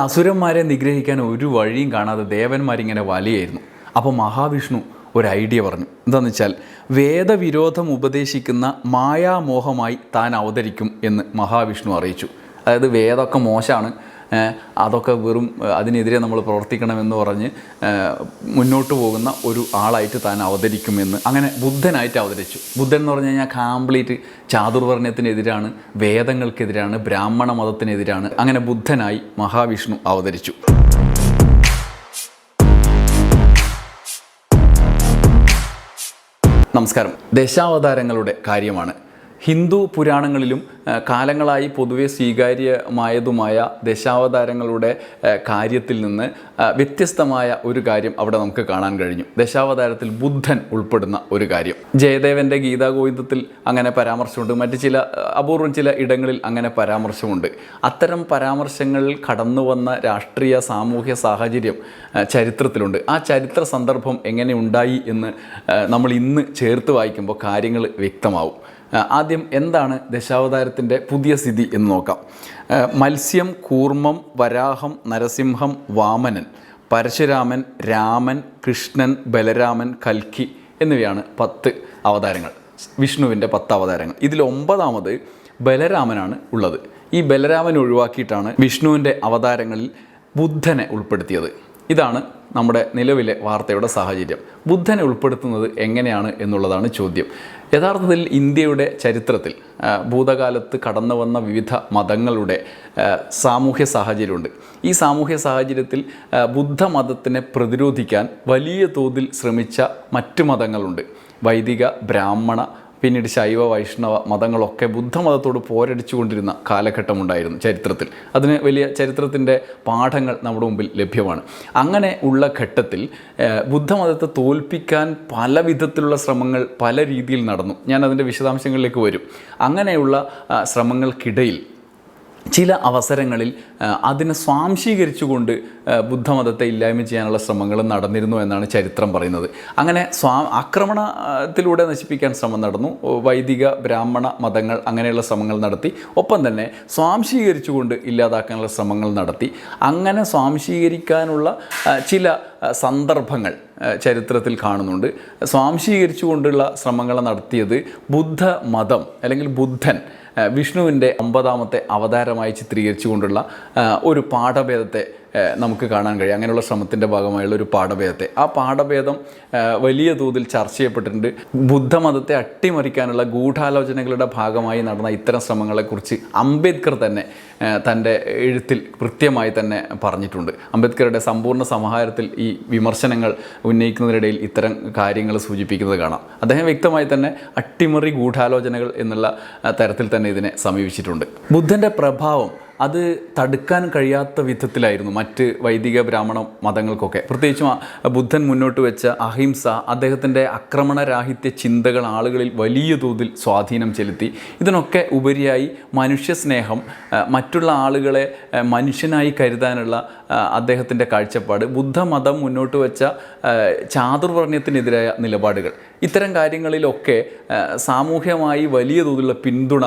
അസുരന്മാരെ നിഗ്രഹിക്കാൻ ഒരു വഴിയും കാണാതെ ദേവന്മാരിങ്ങനെ വലിയായിരുന്നു. അപ്പോൾ മഹാവിഷ്ണു ഒരു ഐഡിയ പറഞ്ഞു. എന്താണെന്ന് വെച്ചാൽ വേദവിരോധം ഉപദേശിക്കുന്ന മായാമോഹമായി താൻ അവതരിക്കും എന്ന് മഹാവിഷ്ണു അറിയിച്ചു. അതായത് വേദമൊക്കെ മോശമാണ്. അതൊക്കെ വെറും അതിനെതിരെ നമ്മൾ പ്രവർത്തിക്കണമെന്ന് പറഞ്ഞ് മുന്നോട്ട് പോകുന്ന ഒരു ആളായിട്ട് താൻ അവതരിക്കുമെന്ന്. അങ്ങനെ ബുദ്ധനായിട്ട് അവതരിച്ചു. ബുദ്ധൻ എന്ന് പറഞ്ഞു കഴിഞ്ഞാൽ കംപ്ലീറ്റ് ചാതുർവർണയത്തിനെതിരാണ് വേദങ്ങൾക്കെതിരാണ് ബ്രാഹ്മണ മതത്തിനെതിരാണ്. അങ്ങനെ ബുദ്ധനായി മഹാവിഷ്ണു അവതരിച്ചു. നമസ്കാരം. ദശാവതാരങ്ങളുടെ കാര്യമാണ് ഹിന്ദു പുരാണങ്ങളിലും കാലങ്ങളായി പൊതുവെ സ്വീകാര്യമായതുമായ ദശാവതാരങ്ങളുടെ കാര്യത്തിൽ നിന്ന് വ്യത്യസ്തമായ ഒരു കാര്യം അവിടെ നമുക്ക് കാണാൻ കഴിഞ്ഞു. ദശാവതാരത്തിൽ ബുദ്ധൻ ഉൾപ്പെടുന്ന ഒരു കാര്യം. ജയദേവന്റെ ഗീതാഗോവിന്ദത്തിൽ അങ്ങനെ പരാമർശമുണ്ട്. മറ്റ് ചില അപൂർവം ചില ഇടങ്ങളിൽ അങ്ങനെ പരാമർശമുണ്ട്. അത്തരം പരാമർശങ്ങളിൽ കടന്നു വന്ന രാഷ്ട്രീയ സാമൂഹ്യ സാഹചര്യം ചരിത്രത്തിലുണ്ട്. ആ ചരിത്ര സന്ദർഭം എങ്ങനെ ഉണ്ടായി എന്ന് നമ്മൾ ഇന്ന് ചേർത്ത് വായിക്കുമ്പോൾ കാര്യങ്ങൾ വ്യക്തമാവും. ആദ്യം എന്താണ് ദശാവതാരത്തിന്റെ പുതിയ സ്ഥിതി എന്ന് നോക്കാം. മത്സ്യം കൂർമ്മം വരാഹം നരസിംഹം വാമനൻ പരശുരാമൻ രാമൻ കൃഷ്ണൻ ബലരാമൻ കൽക്കി എന്നിവയാണ് പത്ത് അവതാരങ്ങൾ. വിഷ്ണുവിന്റെ പത്ത് അവതാരങ്ങൾ. ഇതിൽ ഒമ്പതാമത് ബലരാമനാണ് ഉള്ളത്. ഈ ബലരാമൻ ഒഴിവാക്കിയിട്ടാണ് വിഷ്ണുവിന്റെ അവതാരങ്ങളിൽ ബുദ്ധനെ ഉൾപ്പെടുത്തിയത്. ഇതാണ് നമ്മുടെ നിലവിലെ വാർത്തയുടെ സാഹചര്യം. ബുദ്ധനെ ഉൾപ്പെടുത്തുന്നത് എങ്ങനെയാണ് എന്നുള്ളതാണ് ചോദ്യം. യഥാർത്ഥത്തിൽ ഇന്ത്യയുടെ ചരിത്രത്തിൽ ഭൂതകാലത്ത് കടന്നു വന്ന വിവിധ മതങ്ങളുടെ സാമൂഹ്യ സാഹചര്യമുണ്ട്. ഈ സാമൂഹ്യ സാഹചര്യത്തിൽ ബുദ്ധമതത്തിനെ പ്രതിരോധിക്കാൻ വലിയ തോതിൽ ശ്രമിച്ച മറ്റു മതങ്ങളുണ്ട്. വൈദിക ബ്രാഹ്മണ പിന്നീട് ശൈവ വൈഷ്ണവ മതങ്ങളൊക്കെ ബുദ്ധമതത്തോട് പോരടിച്ചുകൊണ്ടിരുന്ന കാലഘട്ടമുണ്ടായിരുന്നു ചരിത്രത്തിൽ. അതിന് വലിയ ചരിത്രത്തിന്റെ പാഠങ്ങൾ നമ്മുടെ മുമ്പിൽ ലഭ്യമാണ്. അങ്ങനെ ഉള്ള ഘട്ടത്തിൽ ബുദ്ധമതത്തെ തോൽപ്പിക്കാൻ പല വിധത്തിലുള്ള ശ്രമങ്ങൾ പല രീതിയിൽ നടന്നു. ഞാൻ അതിന്റെ വിശദാംശങ്ങളിലേക്ക് വരും. അങ്ങനെയുള്ള ശ്രമങ്ങൾക്കിടയിൽ ചില അവസരങ്ങളിൽ അതിനെ സ്വാംശീകരിച്ചുകൊണ്ട് ബുദ്ധമതത്തെ ഇല്ലായ്മ ചെയ്യാനുള്ള ശ്രമങ്ങൾ നടന്നിരുന്നു എന്നാണ് ചരിത്രം പറയുന്നത്. അങ്ങനെ സ്വാ ആക്രമണത്തിലൂടെ നശിപ്പിക്കാൻ ശ്രമം നടന്നു. വൈദിക ബ്രാഹ്മണ മതങ്ങൾ അങ്ങനെയുള്ള ശ്രമങ്ങൾ നടത്തി. ഒപ്പം തന്നെ സ്വാംശീകരിച്ചുകൊണ്ട് ഇല്ലാതാക്കാനുള്ള ശ്രമങ്ങൾ നടത്തി. അങ്ങനെ സ്വാംശീകരിക്കാനുള്ള ചില സന്ദർഭങ്ങൾ ചരിത്രത്തിൽ കാണുന്നുണ്ട്. സ്വാംശീകരിച്ചുകൊണ്ടുള്ള ശ്രമങ്ങൾ നടത്തിയത് ബുദ്ധമതം അല്ലെങ്കിൽ ബുദ്ധൻ വിഷ്ണുവിന്റെ ഒമ്പതാമത്തെ അവതാരമായി ചിത്രീകരിച്ചുകൊണ്ടുള്ള ഒരു പാഠഭേദത്തെ നമുക്ക് കാണാൻ കഴിയും. അങ്ങനെയുള്ള ശ്രമത്തിന്റെ ഭാഗമായുള്ള ഒരു പാഠഭേദത്തെ. ആ പാഠഭേദം വലിയ തോതിൽ ചർച്ച ചെയ്യപ്പെട്ടിട്ടുണ്ട്. ബുദ്ധമതത്തെ അട്ടിമറിക്കാനുള്ള ഗൂഢാലോചനകളുടെ ഭാഗമായി നടന്ന ഇത്തരം ശ്രമങ്ങളെക്കുറിച്ച് അംബേദ്കർ തന്നെ തന്റെ എഴുത്തിൽ കൃത്യമായി തന്നെ പറഞ്ഞിട്ടുണ്ട്. അംബേദ്കറുടെ സമ്പൂർണ സമാഹാരത്തിൽ ഈ വിമർശനങ്ങൾ ഉന്നയിക്കുന്നതിനിടയിൽ ഇത്തരം കാര്യങ്ങൾ സൂചിപ്പിക്കുന്നത് കാണാം. അദ്ദേഹം വ്യക്തമായി തന്നെ അട്ടിമറി ഗൂഢാലോചനകൾ എന്നുള്ള തരത്തിൽ തന്നെ ഇതിനെ സമീപിച്ചിട്ടുണ്ട്. ബുദ്ധന്റെ പ്രഭാവം അത് തടുക്കാൻ കഴിയാത്ത വിധത്തിലായിരുന്നു മറ്റ് വൈദിക ബ്രാഹ്മണ മതങ്ങൾക്കൊക്കെ. പ്രത്യേകിച്ചും ബുദ്ധൻ മുന്നോട്ട് വെച്ച അഹിംസ അദ്ദേഹത്തിന്റെ ആക്രമണരാഹിത്യ ചിന്തകൾ ആളുകളിൽ വലിയ തോതിൽ സ്വാധീനം ചെലുത്തി. ഇതിനൊക്കെ ഉപരിയായി മനുഷ്യസ്നേഹം മറ്റുള്ള ആളുകളെ മനുഷ്യനായി കരുതാനുള്ള അദ്ദേഹത്തിന്റെ കാഴ്ചപ്പാട് ബുദ്ധമതം മുന്നോട്ട് വെച്ച ചാതുർവർണയത്തിനെതിരായ നിലപാടുകൾ. ഇത്തരം കാര്യങ്ങളിലൊക്കെ സാമൂഹ്യമായി വലിയ തോതിലുള്ള പിന്തുണ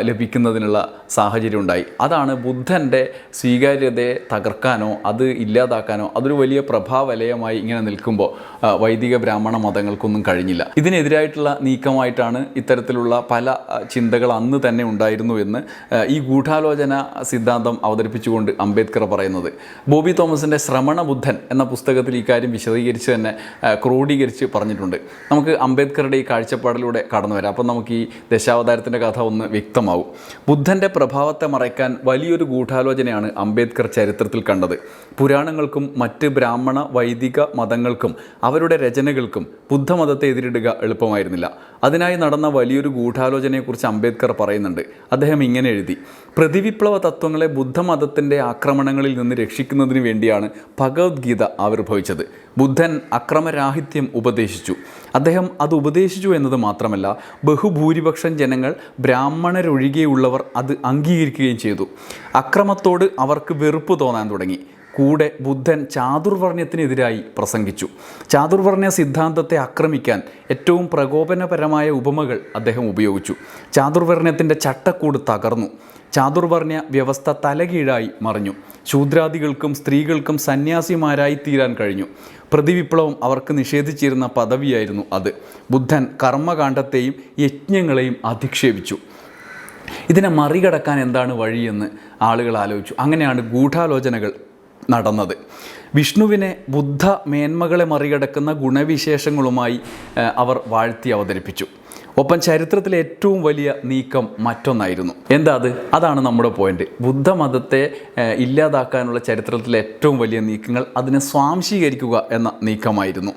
ലഭിക്കുന്നതിനുള്ള സാഹചര്യം ഉണ്ടായി. അതാണ് ബുദ്ധന്റെ സ്വീകാര്യതയെ തകർക്കാനോ അത് ഇല്ലാതാക്കാനോ അതൊരു വലിയ പ്രഭാവലയമായി ഇങ്ങനെ നിൽക്കുമ്പോൾ വൈദിക ബ്രാഹ്മണ മതങ്ങൾക്കൊന്നും കഴിഞ്ഞില്ല. ഇതിനെതിരായിട്ടുള്ള നീക്കമായിട്ടാണ് ഇത്തരത്തിലുള്ള പല ചിന്തകൾ അന്ന് തന്നെ ഉണ്ടായിരുന്നു എന്ന് ഈ ഗൂഢാലോചന സിദ്ധാന്തം അവതരിപ്പിച്ചുകൊണ്ട് അംബേദ്കർ പറയുന്നത്. ബോബി തോമസിന്റെ ശ്രമണ ബുദ്ധൻ എന്ന പുസ്തകത്തിൽ ഇക്കാര്യം കാര്യം വിശദീകരിച്ച് തന്നെ ക്രോഡീകരിച്ച് പറഞ്ഞിട്ടുണ്ട്. നമുക്ക് അംബേദ്കറുടെ ഈ കാഴ്ചപ്പാടിലൂടെ കടന്നു വരാം. അപ്പം നമുക്ക് ഈ ദശാവതാരത്തിന്റെ കഥ ഒന്ന് വ്യക്തമാവും. ബുദ്ധന്റെ പ്രഭാവത്തെ മറയ്ക്കാൻ വലിയൊരു ഗൂഢാലോചനയാണ് അംബേദ്കർ ചരിത്രത്തിൽ കണ്ടത്. പുരാണങ്ങൾക്കും മറ്റ് ബ്രാഹ്മണ വൈദിക മതങ്ങൾക്കും അവരുടെ രചനകൾക്കും ബുദ്ധമതത്തെ എതിരിടുക എളുപ്പമായിരുന്നില്ല. അതിനായി നടന്ന വലിയൊരു ഗൂഢാലോചനയെക്കുറിച്ച് അംബേദ്കർ പറയുന്നുണ്ട്. അദ്ദേഹം ഇങ്ങനെ എഴുതി പ്രതിവിപ്ലവ തത്വങ്ങളെ ബുദ്ധമതത്തിന്റെ ആക്രമണങ്ങളിൽ നിന്ന് രക്ഷിക്കുന്നതിന് വേണ്ടിയാണ് ഭഗവത്ഗീത ആവിർഭവിച്ചത്. ബുദ്ധൻ അക്രമരാഹിത്യം ഉപദേശിച്ചു. അദ്ദേഹം അത് ഉപദേശിച്ചു എന്നത് മാത്രമല്ല ബഹുഭൂരിപക്ഷം ജനങ്ങൾ ബ്രാഹ്മണരൊഴികെയുള്ളവർ അത് അംഗീകരിക്കുകയും ചെയ്തു. അക്രമത്തോട് അവർക്ക് വെറുപ്പ് തോന്നാൻ തുടങ്ങി. കൂടെ ബുദ്ധൻ ചാതുർവർണ്യത്തിനെതിരായി പ്രസംഗിച്ചു. ചാതുർവർണ്യ സിദ്ധാന്തത്തെ ആക്രമിക്കാൻ ഏറ്റവും പ്രകോപനപരമായ ഉപമകൾ അദ്ദേഹം ഉപയോഗിച്ചു. ചാതുർവർണയത്തിന്റെ ചട്ടക്കൂട് തകർന്നു. ചാതുർവർണ്യ വ്യവസ്ഥ തലകീഴായി മറിഞ്ഞു. ശൂദ്രാദികൾക്കും സ്ത്രീകൾക്കും സന്യാസിമാരായി തീരാൻ കഴിഞ്ഞു. പ്രതിവിപ്ലവം അവർക്ക് നിഷേധിച്ചിരുന്ന പദവിയായിരുന്നു അത്. ബുദ്ധൻ കർമ്മകാണ്ഡത്തെയും യജ്ഞങ്ങളെയും അധിക്ഷേപിച്ചു. ഇതിനെ മറികടക്കാൻ എന്താണ് വഴിയെന്ന് ആളുകൾ ആലോചിച്ചു. അങ്ങനെയാണ് ഗൂഢാലോചനകൾ നടന്നത്. വിഷ്ണുവിനെ ബുദ്ധ മേന്മകളെ മറികടക്കുന്ന ഗുണവിശേഷങ്ങളുമായി അവർ വാഴ്ത്തി അവതരിപ്പിച്ചു. ഒപ്പം ചരിത്രത്തിലെ ഏറ്റവും വലിയ നീക്കം മറ്റൊന്നായിരുന്നു. എന്താ അത്? അതാണ് നമ്മുടെ പോയിന്റ് ബുദ്ധമതത്തെ ഇല്ലാതാക്കാനുള്ള ചരിത്രത്തിലെ ഏറ്റവും വലിയ നീക്കങ്ങൾ അതിനെ സ്വാംശീകരിക്കുക എന്ന നീക്കമായിരുന്നു.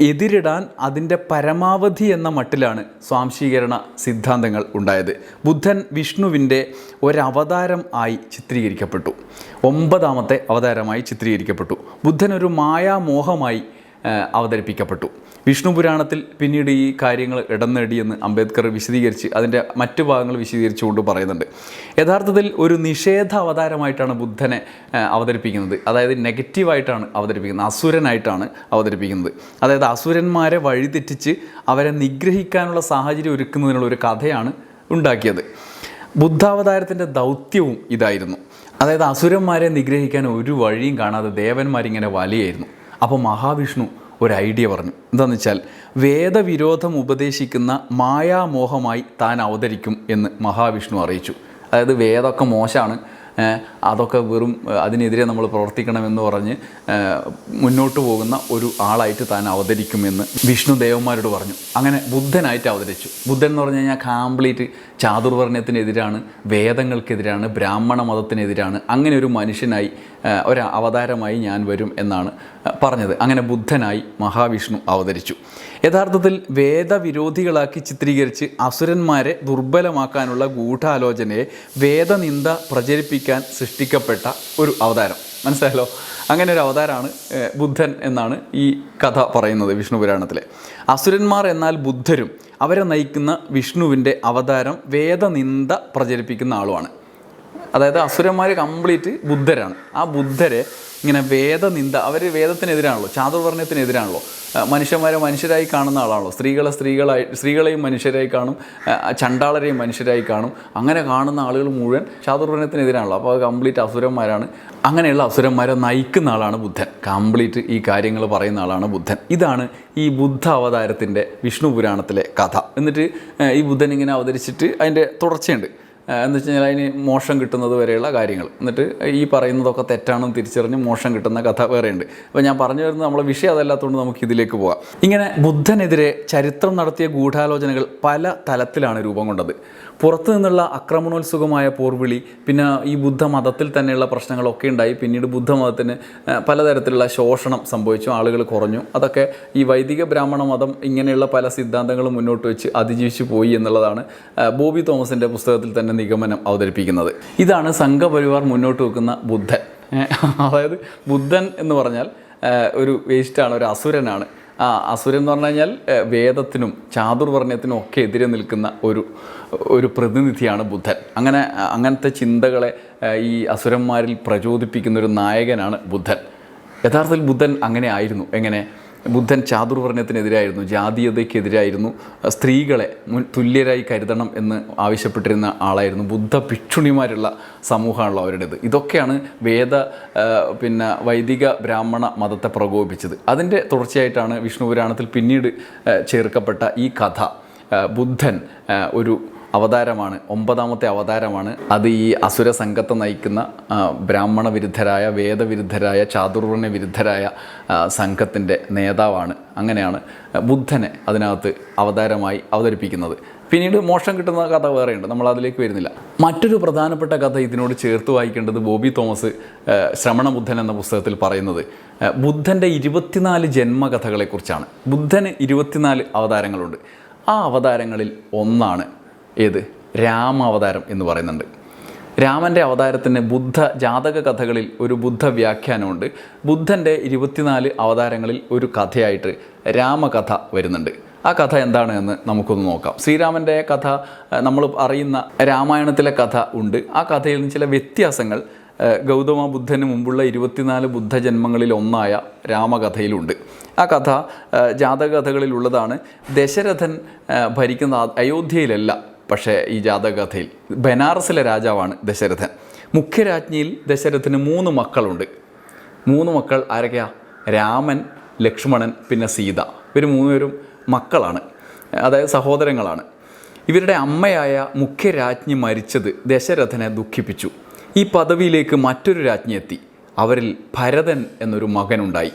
എതിരിടാൻ അതിന്റെ പരമാവധി എന്ന മട്ടിലാണ് സ്വാംശീകരണ സിദ്ധാന്തങ്ങൾ ഉണ്ടായത്. ബുദ്ധൻ വിഷ്ണുവിന്റെ ഒരവതാരം ആയി ചിത്രീകരിക്കപ്പെട്ടു. ഒമ്പതാമത്തെ അവതാരമായി ചിത്രീകരിക്കപ്പെട്ടു. ബുദ്ധൻ ഒരു മായാമോഹമായി അവതരിപ്പിക്കപ്പെട്ടു. വിഷ്ണു പുരാണത്തിൽ പിന്നീട് ഈ കാര്യങ്ങൾ ഇടം നേടിയെന്ന് അംബേദ്കർ വിശദീകരിച്ച് അതിന്റെ മറ്റു ഭാഗങ്ങൾ വിശദീകരിച്ചുകൊണ്ട് പറയുന്നുണ്ട്. യഥാർത്ഥത്തിൽ ഒരു നിഷേധ അവതാരമായിട്ടാണ് ബുദ്ധനെ അവതരിപ്പിക്കുന്നത്. അതായത് നെഗറ്റീവായിട്ടാണ് അവതരിപ്പിക്കുന്നത്. അസുരനായിട്ടാണ് അവതരിപ്പിക്കുന്നത്. അതായത് അസുരന്മാരെ വഴിതെറ്റിച്ച് അവരെ നിഗ്രഹിക്കാനുള്ള സാഹചര്യം ഒരുക്കുന്നതിനുള്ള ഒരു കഥയാണ് ഉണ്ടാക്കിയത്. ബുദ്ധാവതാരത്തിന്റെ ദൗത്യവും ഇതായിരുന്നു. അതായത് അസുരന്മാരെ നിഗ്രഹിക്കാൻ ഒരു വഴിയും കാണാതെ ദേവന്മാരിങ്ങനെ വലിയായിരുന്നു. അപ്പോൾ മഹാവിഷ്ണു ഒരു ഐഡിയ പറഞ്ഞു. എന്താണെന്ന് വെച്ചാൽ വേദവിരോധം ഉപദേശിക്കുന്ന മായാമോഹമായി താൻ അവതരിക്കും എന്ന് മഹാവിഷ്ണു അറിയിച്ചു. അതായത് വേദമൊക്കെ മോശമാണ്. അതൊക്കെ വെറും അതിനെതിരെ നമ്മൾ പ്രവർത്തിക്കണമെന്ന് പറഞ്ഞ് മുന്നോട്ട് പോകുന്ന ഒരു ആളായിട്ട് താൻ അവതരിക്കുമെന്ന് വിഷ്ണു ദേവന്മാരോട് പറഞ്ഞു. അങ്ങനെ ബുദ്ധനായിട്ട് അവതരിച്ചു. ബുദ്ധൻ എന്ന് പറഞ്ഞു കഴിഞ്ഞാൽ കാംപ്ലീറ്റ് ചാതുർവർണയത്തിനെതിരാണ് വേദങ്ങൾക്കെതിരാണ് ബ്രാഹ്മണ മതത്തിനെതിരാണ് അങ്ങനെ ഒരു മനുഷ്യനായി ഒരു അവതാരമായി ഞാൻ വരും എന്നാണ് പറഞ്ഞത്. അങ്ങനെ ബുദ്ധനായി മഹാവിഷ്ണു അവതരിച്ചു. യഥാർത്ഥത്തിൽ വേദവിരോധികളാക്കി ചിത്രീകരിച്ച് അസുരന്മാരെ ദുർബലമാക്കാനുള്ള ഗൂഢാലോചനയെ വേദനിന്ദ പ്രചരിപ്പിക്കാൻ സൃഷ്ടിക്കപ്പെട്ട ഒരു അവതാരം. മനസ്സിലായല്ലോ? അങ്ങനെ ഒരു അവതാരമാണ് ബുദ്ധൻ എന്നാണ് ഈ കഥ പറയുന്നത് വിഷ്ണു പുരാണത്തിലെ. അസുരന്മാർ എന്നാൽ ബുദ്ധരും. അവരെ നയിക്കുന്ന വിഷ്ണുവിന്റെ അവതാരം വേദനിന്ദ പ്രചരിപ്പിക്കുന്ന ആളുമാണ്. അതായത് അസുരന്മാർ കംപ്ലീറ്റ് ബുദ്ധരാണ്. ആ ബുദ്ധരെ ഇങ്ങനെ വേദനിന്ദ അവർ വേദത്തിനെതിരാണല്ലോ ചാതുർവർണയത്തിനെതിരാണല്ലോ മനുഷ്യന്മാരെ മനുഷ്യരായി കാണുന്ന ആളാണല്ലോ. സ്ത്രീകളെ സ്ത്രീകളായി സ്ത്രീകളെയും മനുഷ്യരായി കാണും ചണ്ടാളരെയും മനുഷ്യരായി കാണും. അങ്ങനെ കാണുന്ന ആളുകൾ മുഴുവൻ ചാതുർവർണയത്തിനെതിരാണല്ലോ അപ്പോൾ കംപ്ലീറ്റ് അസുരന്മാരാണ്. അങ്ങനെയുള്ള അസുരന്മാരെ നയിക്കുന്ന ആളാണ് ബുദ്ധൻ. കംപ്ലീറ്റ് ഈ കാര്യങ്ങൾ പറയുന്ന ആളാണ് ബുദ്ധൻ. ഇതാണ് ഈ ബുദ്ധ അവതാരത്തിന്റെ വിഷ്ണു പുരാണത്തിലെ കഥ. എന്നിട്ട് ഈ ബുദ്ധൻ ഇങ്ങനെ അവതരിച്ചിട്ട് അതിന്റെ തുടർച്ചയുണ്ട്. എന്ന് വെച്ച് കഴിഞ്ഞാൽ അതിന് മോഷം കിട്ടുന്നത് വരെയുള്ള കാര്യങ്ങൾ. എന്നിട്ട് ഈ പറയുന്നതൊക്കെ തെറ്റാണെന്ന് തിരിച്ചറിഞ്ഞ് മോഷം കിട്ടുന്ന കഥ വേറെയുണ്ട്. അപ്പോൾ ഞാൻ പറഞ്ഞു വരുന്നത് നമ്മളെ വിഷയം അതല്ലാത്തതുകൊണ്ട് നമുക്ക് ഇതിലേക്ക് പോകാം ഇങ്ങനെ ബുദ്ധനെതിരെ ചരിത്രം നടത്തിയ ഗൂഢാലോചനകൾ പല തലത്തിലാണ് രൂപം കൊണ്ടത്. പുറത്തു നിന്നുള്ള ആക്രമണോത്സുകമായ പോർവിളി പിന്നെ ഈ ബുദ്ധമതത്തിൽ തന്നെയുള്ള പ്രശ്നങ്ങളൊക്കെ ഉണ്ടായി. പിന്നീട് ബുദ്ധമതത്തിന് പലതരത്തിലുള്ള ശോഷണം സംഭവിച്ചു. ആളുകൾ കുറഞ്ഞു. അതൊക്കെ ഈ വൈദിക ബ്രാഹ്മണ മതം ഇങ്ങനെയുള്ള പല സിദ്ധാന്തങ്ങളും മുന്നോട്ട് വെച്ച് അതിജീവിച്ചു പോയി എന്നുള്ളതാണ് ബോബി തോമസിന്റെ പുസ്തകത്തിൽ തന്നെ നിഗമനം അവതരിപ്പിക്കുന്നത്. ഇതാണ് സംഘപരിവാർ മുന്നോട്ട് വെക്കുന്ന ബുദ്ധൻ. അതായത് ബുദ്ധൻ എന്ന് പറഞ്ഞാൽ ഒരു വേസ്റ്റാണ് ഒരു അസുരനാണ്. ആ അസുരൻ എന്ന് പറഞ്ഞു കഴിഞ്ഞാൽ വേദത്തിനും ചാതുർവർണയത്തിനും ഒക്കെ എതിരെ നിൽക്കുന്ന ഒരു ഒരു പ്രതിനിധിയാണ് ബുദ്ധൻ. അങ്ങനെ അങ്ങനത്തെ ചിന്തകളെ ഈ അസുരന്മാരിൽ പ്രചോദിപ്പിക്കുന്ന ഒരു നായകനാണ് ബുദ്ധൻ. യഥാർത്ഥത്തിൽ ബുദ്ധൻ അങ്ങനെ ആയിരുന്നു. എങ്ങനെ? ബുദ്ധൻ ചാതുർവർണയത്തിനെതിരായിരുന്നു ജാതീയതയ്ക്കെതിരായിരുന്നു സ്ത്രീകളെ തുല്യരായി കരുതണം എന്ന് ആവശ്യപ്പെട്ടിരുന്ന ആളായിരുന്നു ബുദ്ധ ഭിക്ഷുണിമാരുള്ള സമൂഹമാണല്ലോ അവരുടേത്. ഇതൊക്കെയാണ് വേദ പിന്നെ വൈദിക ബ്രാഹ്മണ മതത്തെ പ്രകോപിപ്പിച്ചത്. അതിന്റെ തുടർച്ചയായിട്ടാണ് വിഷ്ണു പുരാണത്തിൽ പിന്നീട് ചേർക്കപ്പെട്ട ഈ കഥ. ബുദ്ധൻ ഒരു അവതാരമാണ് ഒമ്പതാമത്തെ അവതാരമാണ്. അത് ഈ അസുര സംഘത്തെ നയിക്കുന്ന ബ്രാഹ്മണ വിരുദ്ധരായ വേദവിരുദ്ധരായ ചാതുർവർണ വിരുദ്ധരായ സംഘത്തിന്റെ നേതാവാണ് അങ്ങനെയാണ് ബുദ്ധനെ അതിനകത്ത് അവതാരമായി അവതരിപ്പിക്കുന്നത്. പിന്നീട് മോഷം കിട്ടുന്ന കഥ വേറെയുണ്ട് നമ്മൾ അതിലേക്ക് വരുന്നില്ല. മറ്റൊരു പ്രധാനപ്പെട്ട കഥ ഇതിനോട് ചേർത്ത് വായിക്കേണ്ടത് ബോബി തോമസ് ശ്രമണ ബുദ്ധൻ എന്ന പുസ്തകത്തിൽ പറയുന്നത്. ബുദ്ധന്റെ ഇരുപത്തിനാല് ജന്മകഥകളെക്കുറിച്ചാണ്. ബുദ്ധന് ഇരുപത്തിനാല് അവതാരങ്ങളുണ്ട്. ആ അവതാരങ്ങളിൽ ഒന്നാണ് ഏത്? രാമാവതാരം എന്ന് പറയുന്നുണ്ട്. രാമന്റെ അവതാരത്തിന് ബുദ്ധ ജാതക കഥകളിൽ ഒരു ബുദ്ധ വ്യാഖ്യാനമുണ്ട്. ബുദ്ധന്റെ ഇരുപത്തിനാല് അവതാരങ്ങളിൽ ഒരു കഥയായിട്ട് രാമകഥ വരുന്നുണ്ട്. ആ കഥ എന്താണ് എന്ന് നമുക്കൊന്ന് നോക്കാം. ശ്രീരാമന്റെ കഥ നമ്മൾ അറിയുന്ന രാമായണത്തിലെ കഥ ഉണ്ട്. ആ കഥയിൽ നിന്ന് ചില വ്യത്യാസങ്ങൾ ഗൗതമ ബുദ്ധന് മുമ്പുള്ള ഇരുപത്തിനാല് ബുദ്ധജന്മങ്ങളിൽ ഒന്നായ രാമകഥയിലുണ്ട്. ആ കഥ ജാതകഥകളിലുള്ളതാണ് ദശരഥൻ ഭരിക്കുന്ന അയോധ്യയിലല്ല പക്ഷേ ഈ ജാതകഥയിൽ ബനാറസിലെ രാജാവാണ് ദശരഥൻ. മുഖ്യരാജ്ഞിയിൽ ദശരഥന് മൂന്ന് മക്കളുണ്ട്. മൂന്ന് മക്കൾ ആരൊക്കെയാ? രാമൻ ലക്ഷ്മണൻ പിന്നെ സീത. ഇവർ മൂന്നുപേരും മക്കളാണ്. അതായത് സഹോദരങ്ങളാണ്. ഇവരുടെ അമ്മയായ മുഖ്യരാജ്ഞി മരിച്ചത് ദശരഥനെ ദുഃഖിപ്പിച്ചു. ഈ പദവിയിലേക്ക് മറ്റൊരു രാജ്ഞി എത്തി. അവരിൽ ഭരതൻ എന്നൊരു മകനുണ്ടായി.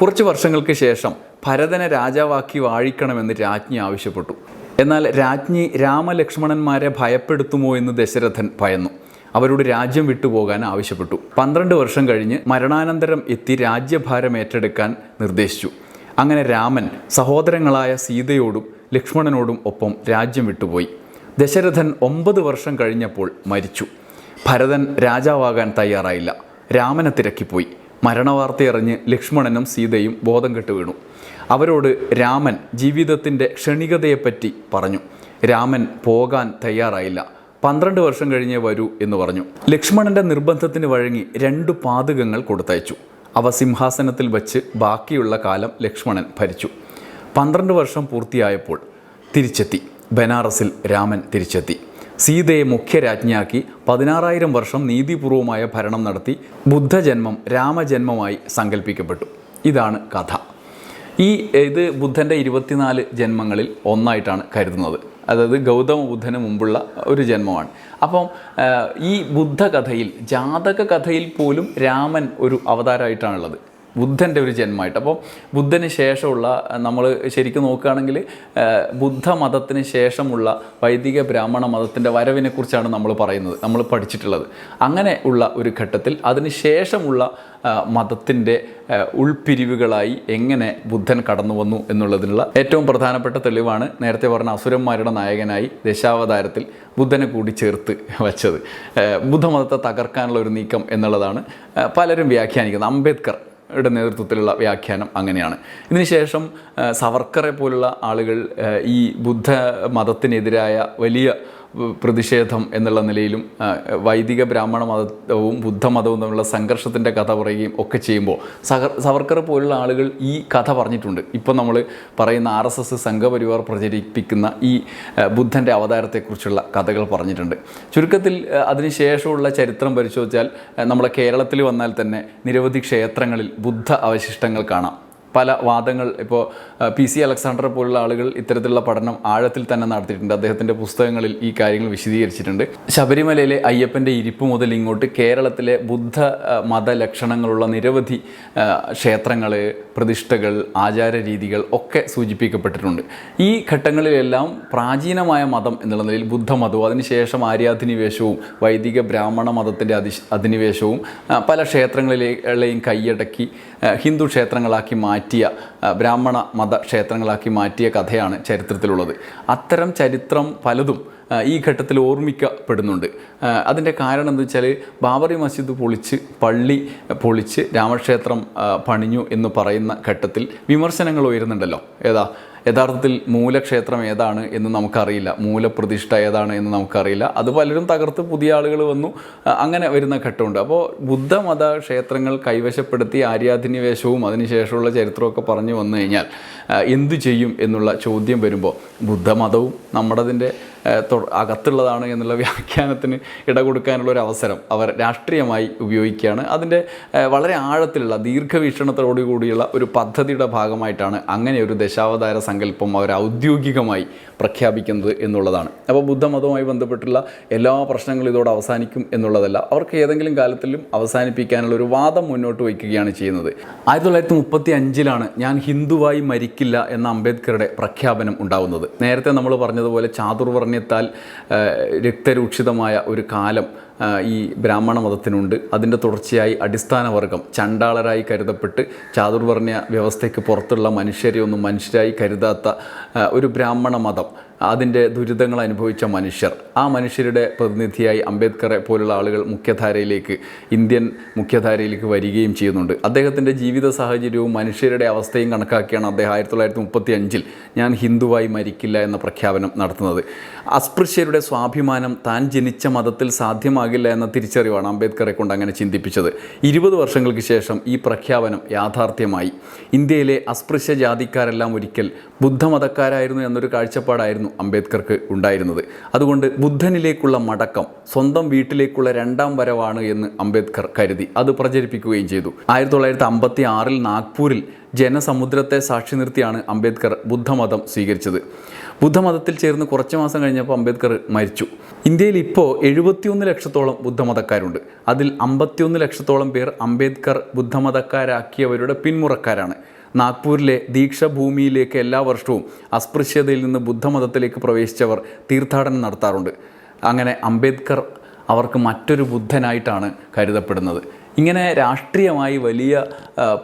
കുറച്ച് വർഷങ്ങൾക്ക് ശേഷം ഭരതനെ രാജാവാക്കി വാഴിക്കണമെന്ന് രാജ്ഞി ആവശ്യപ്പെട്ടു. എന്നാൽ രാജ്ഞി രാമലക്ഷ്മണന്മാരെ ഭയപ്പെടുത്തുമോ എന്ന് ദശരഥൻ ഭയന്നു. അവരോട് രാജ്യം വിട്ടുപോകാൻ ആവശ്യപ്പെട്ടു. പന്ത്രണ്ട് വർഷം കഴിഞ്ഞ് മരണാനന്തരം എത്തി രാജ്യഭാരം ഏറ്റെടുക്കാൻ നിർദ്ദേശിച്ചു. അങ്ങനെ രാമൻ സഹോദരങ്ങളായ സീതയോടും ലക്ഷ്മണനോടും ഒപ്പം രാജ്യം വിട്ടുപോയി. ദശരഥൻ ഒമ്പത് വർഷം കഴിഞ്ഞപ്പോൾ മരിച്ചു. ഭരതൻ രാജാവാകാൻ തയ്യാറായില്ല. രാമനെ തിരക്കിപ്പോയി. മരണവാർത്തയറിഞ്ഞ് ലക്ഷ്മണനും സീതയും ബോധം കെട്ട് വീണു. അവരോട് രാമൻ ജീവിതത്തിന്റെ ക്ഷണികതയെപ്പറ്റി പറഞ്ഞു. രാമൻ പോകാൻ തയ്യാറായില്ല. പന്ത്രണ്ട് വർഷം കഴിഞ്ഞേ വരൂ എന്ന് പറഞ്ഞു. ലക്ഷ്മണന്റെ നിർബന്ധത്തിന് വഴങ്ങി രണ്ട് പാതകങ്ങൾ കൊടുത്തയച്ചു. അവ സിംഹാസനത്തിൽ വച്ച് ബാക്കിയുള്ള കാലം ലക്ഷ്മണൻ ഭരിച്ചു. പന്ത്രണ്ട് വർഷം പൂർത്തിയായപ്പോൾ തിരിച്ചെത്തി. ബനാറസിൽ രാമൻ തിരിച്ചെത്തി. സീതയെ മുഖ്യരാജ്ഞിയാക്കി പതിനാറായിരം വർഷം നീതിപൂർവമായ ഭരണം നടത്തി ബുദ്ധജന്മം രാമജന്മമായി സങ്കല്പിക്കപ്പെട്ടു ഇതാണ് കഥ. ഈ ഇത് ബുദ്ധന്റെ ഇരുപത്തിനാല് ജന്മങ്ങളിൽ ഒന്നായിട്ടാണ് കരുതുന്നത്. അതായത് ഗൗതമ ബുദ്ധന് മുമ്പുള്ള ഒരു ജന്മമാണ്. അപ്പം ഈ ബുദ്ധ കഥയിൽ ജാതക കഥയിൽ പോലും രാമൻ ഒരു അവതാരമായിട്ടാണുള്ളത്. ബുദ്ധന്റെ ഒരു ജന്മമായിട്ട്. അപ്പോൾ ബുദ്ധന് ശേഷമുള്ള നമ്മൾ ശരിക്കും നോക്കുകയാണെങ്കിൽ ബുദ്ധ ബുദ്ധമതത്തിന് ശേഷമുള്ള വൈദിക ബ്രാഹ്മണ മതത്തിന്റെ വരവിനെക്കുറിച്ചാണ് നമ്മൾ പറയുന്നത് നമ്മൾ പഠിച്ചിട്ടുള്ളത്. അങ്ങനെ ഉള്ള ഒരു ഘട്ടത്തിൽ അതിന് ശേഷമുള്ള മതത്തിന്റെ ഉൾപിരിവുകളായി എങ്ങനെ ബുദ്ധൻ കടന്നു വന്നു എന്നുള്ളതിനുള്ള ഏറ്റവും പ്രധാനപ്പെട്ട തെളിവാണ് നേരത്തെ പറഞ്ഞ അസുരന്മാരുടെ നായകനായി ദശാവതാരത്തിൽ ബുദ്ധനെ കൂടി ചേർത്ത് വച്ചത്. ബുദ്ധമതത്തെ തകർക്കാനുള്ള ഒരു നീക്കം എന്നുള്ളതാണ് പലരും വ്യാഖ്യാനിക്കുന്നത്. അംബേദ്കർ യുടെ നേതൃത്വത്തിലുള്ള വ്യാഖ്യാനം അങ്ങനെയാണ്. ഇതിനുശേഷം സവർക്കറെ പോലുള്ള ആളുകൾ ഈ ബുദ്ധ മതത്തിനെതിരായ വലിയ പ്രതിഷേധം എന്നുള്ള നിലയിലും വൈദിക ബ്രാഹ്മണ മതവും ബുദ്ധമതവും തമ്മിലുള്ള സംഘർഷത്തിന്റെ കഥ പറയുകയും ഒക്കെ ചെയ്യുമ്പോൾ സവർക്കർ പോലുള്ള ആളുകൾ ഈ കഥ പറഞ്ഞിട്ടുണ്ട്. ഇപ്പം നമ്മൾ പറയുന്ന ആർ എസ് എസ് സംഘപരിവാർ പ്രചരിപ്പിക്കുന്ന ഈ ബുദ്ധന്റെ അവതാരത്തെക്കുറിച്ചുള്ള കഥകൾ പറഞ്ഞിട്ടുണ്ട്. ചുരുക്കത്തിൽ അതിനുശേഷമുള്ള ചരിത്രം പരിശോധിച്ചാൽ നമ്മളെ കേരളത്തിൽ വന്നാൽ തന്നെ നിരവധി ക്ഷേത്രങ്ങളിൽ ബുദ്ധ അവശിഷ്ടങ്ങൾ കാണാം. പല വാദങ്ങൾ. ഇപ്പോൾ പി സി അലക്സാണ്ടർ പോലുള്ള ആളുകൾ ഇത്തരത്തിലുള്ള പഠനം ആഴത്തിൽ തന്നെ നടത്തിയിട്ടുണ്ട്. അദ്ദേഹത്തിന്റെ പുസ്തകങ്ങളിൽ ഈ കാര്യങ്ങൾ വിശദീകരിച്ചിട്ടുണ്ട്. ശബരിമലയിലെ അയ്യപ്പന്റെ ഇരിപ്പ് മുതൽ ഇങ്ങോട്ട് കേരളത്തിലെ ബുദ്ധ മത മതലക്ഷണങ്ങളുള്ള നിരവധി ക്ഷേത്രങ്ങൾ പ്രതിഷ്ഠകൾ ആചാര രീതികൾ ഒക്കെ സൂചിപ്പിക്കപ്പെട്ടിട്ടുണ്ട്. ഈ ഘട്ടങ്ങളിലെല്ലാം പ്രാചീനമായ മതം എന്നുള്ള നിലയിൽ ബുദ്ധമതവും അതിനുശേഷം ആര്യാധിനിവേശവും വൈദിക ബ്രാഹ്മണ മതത്തിന്റെ അധി അധിനിവേശവും പല ക്ഷേത്രങ്ങളിലെയും കൈയടക്കി ഹിന്ദു ക്ഷേത്രങ്ങളാക്കി മാറ്റിയ ബ്രാഹ്മണ മത ക്ഷേത്രങ്ങളാക്കി മാറ്റിയ കഥയാണ് ചരിത്രത്തിലുള്ളത്. അത്തരം ചരിത്രം പലതും ഈ ഘട്ടത്തിൽ ഓർമ്മിക്കപ്പെടുന്നുണ്ട്. അതിന്റെ കാരണം എന്താ വെച്ചാൽ ബാബറി മസ്ജിദ് പൊളിച്ച് പള്ളി പൊളിച്ച് രാമക്ഷേത്രം പണിഞ്ഞു എന്ന് പറയുന്ന ഘട്ടത്തിൽ വിമർശനങ്ങൾ ഉയരുന്നുണ്ടല്ലോ. ഏതാ? യഥാർത്ഥത്തിൽ മൂലക്ഷേത്രം ഏതാണ് എന്ന് നമുക്കറിയില്ല. മൂലപ്രതിഷ്ഠ ഏതാണ് എന്ന് നമുക്കറിയില്ല. അത് പലരും തകർത്ത് പുതിയ ആളുകൾ വന്നു. അങ്ങനെ വരുന്ന ഘട്ടമുണ്ട്. അപ്പോൾ ബുദ്ധമത ക്ഷേത്രങ്ങൾ കൈവശപ്പെടുത്തി ആര്യാധിനിവേശവും അതിനുശേഷമുള്ള ചരിത്രമൊക്കെ പറഞ്ഞു വന്നു കഴിഞ്ഞാൽ എന്തു ചെയ്യും എന്നുള്ള ചോദ്യം വരുമ്പോൾ ബുദ്ധമതവും നമ്മുടതിന്റെ അകത്തുള്ളതാണ് എന്നുള്ള വ്യാഖ്യാനത്തിന് ഇട കൊടുക്കാനുള്ള ഒരു അവസരം അവർ രാഷ്ട്രീയമായി ഉപയോഗിക്കുകയാണ്. അതിന്റെ വളരെ ആഴത്തിലുള്ള ദീർഘവീക്ഷണത്തോടുകൂടിയുള്ള ഒരു പദ്ധതിയുടെ ഭാഗമായിട്ടാണ് അങ്ങനെ ഒരു ദശാവതാര സങ്കല്പം അവർ ഔദ്യോഗികമായി പ്രഖ്യാപിക്കുന്നത് എന്നുള്ളതാണ്. അപ്പോൾ ബുദ്ധമതവുമായി ബന്ധപ്പെട്ടുള്ള എല്ലാ പ്രശ്നങ്ങളും ഇതോടെ അവസാനിക്കും എന്നുള്ളതല്ല. അവർക്ക് ഏതെങ്കിലും കാലത്തിലും അവസാനിപ്പിക്കാനുള്ള ഒരു വാദം മുന്നോട്ട് വയ്ക്കുകയാണ് ചെയ്യുന്നത്. ആയിരത്തി തൊള്ളായിരത്തി മുപ്പത്തി അഞ്ചിലാണ് ഞാൻ ഹിന്ദുവായി മരിക്കില്ല എന്ന അംബേദ്കറുടെ പ്രഖ്യാപനം ഉണ്ടാവുന്നത്. നേരത്തെ നമ്മൾ പറഞ്ഞതുപോലെ ചാതുർവർണ്യത്താൽ ആ, രക്തരൂക്ഷിതമായ ഒരു കാലം ഈ ബ്രാഹ്മണ മതത്തിനുണ്ട്. അതിന്റെ തുടർച്ചയായി അടിസ്ഥാന വർഗം ചണ്ടാളരായി കരുതപ്പെട്ട് ചാതുർവർണ വ്യവസ്ഥയ്ക്ക് പുറത്തുള്ള മനുഷ്യരെ ഒന്നും മനുഷ്യരായി കരുതാത്ത ഒരു ബ്രാഹ്മണ മതം. അതിന്റെ ദുരിതങ്ങൾ അനുഭവിച്ച മനുഷ്യർ. ആ മനുഷ്യരുടെ പ്രതിനിധിയായി അംബേദ്കറെ പോലുള്ള ആളുകൾ മുഖ്യധാരയിലേക്ക് ഇന്ത്യൻ മുഖ്യധാരയിലേക്ക് വരികയും ചെയ്യുന്നുണ്ട്. അദ്ദേഹത്തിന്റെ ജീവിത സാഹചര്യവും മനുഷ്യരുടെ അവസ്ഥയും കണക്കാക്കിയാണ് അദ്ദേഹം ആയിരത്തി തൊള്ളായിരത്തി മുപ്പത്തി അഞ്ചിൽ ഞാൻ ഹിന്ദുവായി മരിക്കില്ല എന്ന പ്രഖ്യാപനം നടത്തുന്നത്. അസ്പൃശ്യരുടെ സ്വാഭിമാനം താൻ ജനിച്ച മതത്തിൽ സാധ്യമാക്കി സാധ്യമാകില്ല എന്ന തിരിച്ചറിവാണ് അംബേദ്കറെ കൊണ്ട് അങ്ങനെ ചിന്തിപ്പിച്ചത്. ഇരുപത് വർഷങ്ങൾക്ക് ശേഷം ഈ പ്രഖ്യാപനം യാഥാർത്ഥ്യമായി. ഇന്ത്യയിലെ അസ്പൃശ്യ ജാതിക്കാരെല്ലാം ഒരിക്കൽ ബുദ്ധമതക്കാരായിരുന്നു എന്നൊരു കാഴ്ചപ്പാടായിരുന്നു അംബേദ്കർക്ക് ഉണ്ടായിരുന്നത്. അതുകൊണ്ട് ബുദ്ധനിലേക്കുള്ള മടക്കം സ്വന്തം വീട്ടിലേക്കുള്ള രണ്ടാം വരവാണ് എന്ന് അംബേദ്കർ കരുതി. അത് പ്രചരിപ്പിക്കുകയും ചെയ്തു. ആയിരത്തി തൊള്ളായിരത്തി അമ്പത്തി ആറിൽ നാഗ്പൂരിൽ ജനസമുദ്രത്തെ സാക്ഷി നിർത്തിയാണ് അംബേദ്കർ ബുദ്ധമതം സ്വീകരിച്ചത്. ബുദ്ധമതത്തിൽ ചേർന്ന് കുറച്ച് മാസം കഴിഞ്ഞപ്പോൾ അംബേദ്കർ മരിച്ചു. ഇന്ത്യയിൽ ഇപ്പോൾ എഴുപത്തിയൊന്ന് ലക്ഷത്തോളം ബുദ്ധമതക്കാരുണ്ട്. അതിൽ അമ്പത്തിയൊന്ന് ലക്ഷത്തോളം പേർ അംബേദ്കർ ബുദ്ധമതക്കാരാക്കിയവരുടെ പിന്മുറക്കാരാണ്. നാഗ്പൂരിലെ ദീക്ഷഭൂമിയിലേക്ക് എല്ലാ വർഷവും അസ്പൃശ്യതയിൽ നിന്ന് ബുദ്ധമതത്തിലേക്ക് പ്രവേശിച്ചവർ തീർത്ഥാടനം നടത്താറുണ്ട്. അങ്ങനെ അംബേദ്കർ അവർക്ക് മറ്റൊരു ബുദ്ധനായിട്ടാണ് കരുതപ്പെടുന്നത്. ഇങ്ങനെ രാഷ്ട്രീയമായി വലിയ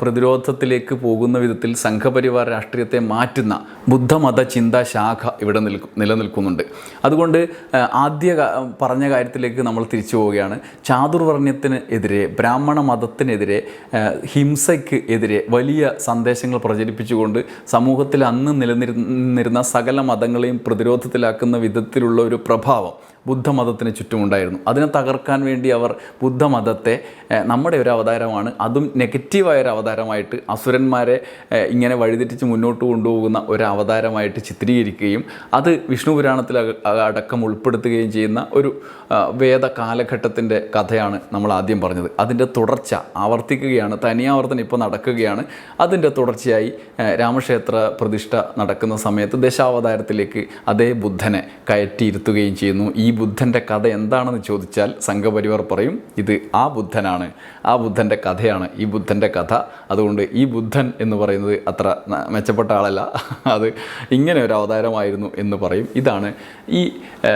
പ്രതിരോധത്തിലേക്ക് പോകുന്ന വിധത്തിൽ സംഘപരിവാർ രാഷ്ട്രീയത്തെ മാറ്റുന്ന ബുദ്ധമത ചിന്താ ശാഖ ഇവിടെ നിൽ നിലനിൽക്കുന്നുണ്ട്. അതുകൊണ്ട് ആദ്യ പറഞ്ഞ കാര്യത്തിലേക്ക് നമ്മൾ തിരിച്ചു പോവുകയാണ്. ചാതുർവർണയത്തിന് എതിരെ ബ്രാഹ്മണ മതത്തിനെതിരെ ഹിംസയ്ക്ക് എതിരെ വലിയ സന്ദേശങ്ങൾ പ്രചരിപ്പിച്ചുകൊണ്ട് സമൂഹത്തിൽ അന്ന് നിലനിരുന്നിരുന്ന സകല മതങ്ങളെയും പ്രതിരോധത്തിലാക്കുന്ന വിധത്തിലുള്ള ഒരു പ്രഭാവം ബുദ്ധമതത്തിന് ചുറ്റുമുണ്ടായിരുന്നു. അതിനെ തകർക്കാൻ വേണ്ടി അവർ ബുദ്ധമതത്തെ നമ്മുടെ ഒരു അവതാരമാണ്. അതും നെഗറ്റീവായ ഒരു അവതാരമായിട്ട് അസുരന്മാരെ ഇങ്ങനെ വഴിതെറ്റിച്ച് മുന്നോട്ട് കൊണ്ടുപോകുന്ന ഒരു അവതാരമായിട്ട് ചിത്രീകരിക്കുകയും അത് വിഷ്ണു പുരാണത്തിൽ അടക്കം ഉൾപ്പെടുത്തുകയും ചെയ്യുന്ന ഒരു വേദ കാലഘട്ടത്തിന്റെ കഥയാണ് നമ്മൾ ആദ്യം പറഞ്ഞത്. അതിന്റെ തുടർച്ച ആവർത്തിക്കുകയാണ് തനിയാവർത്തനം ഇപ്പോൾ നടക്കുകയാണ്. അതിന്റെ തുടർച്ചയായി രാമക്ഷേത്ര പ്രതിഷ്ഠ നടക്കുന്ന സമയത്ത് ദശാവതാരത്തിലേക്ക് അതേ ബുദ്ധനെ കയറ്റിയിരുത്തുകയും ചെയ്യുന്നു. ഈ ബുദ്ധന്റെ കഥ എന്താണെന്ന് ചോദിച്ചാൽ സംഘപരിവാർ പറയും ഇത് ആ ബുദ്ധനാണ് ആ ബുദ്ധന്റെ കഥയാണ് ഈ ബുദ്ധന്റെ കഥ. അതുകൊണ്ട് ഈ ബുദ്ധൻ എന്ന് പറയുന്നത് അത്ര മെച്ചപ്പെട്ട ആളല്ല. അത് ഇങ്ങനെ ഒരു അവതാരമായിരുന്നു എന്ന് പറയും. ഇതാണ് ഈ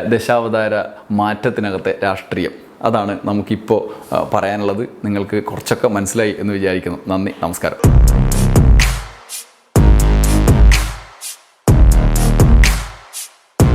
ദശാവതാര മാറ്റത്തിനകത്തെ രാഷ്ട്രീയം. അതാണ് നമുക്കിപ്പോൾ പറയാനുള്ളത്. നിങ്ങൾക്ക് കുറച്ചൊക്കെ മനസ്സിലായി എന്ന് വിചാരിക്കുന്നു. നന്ദി നമസ്കാരം.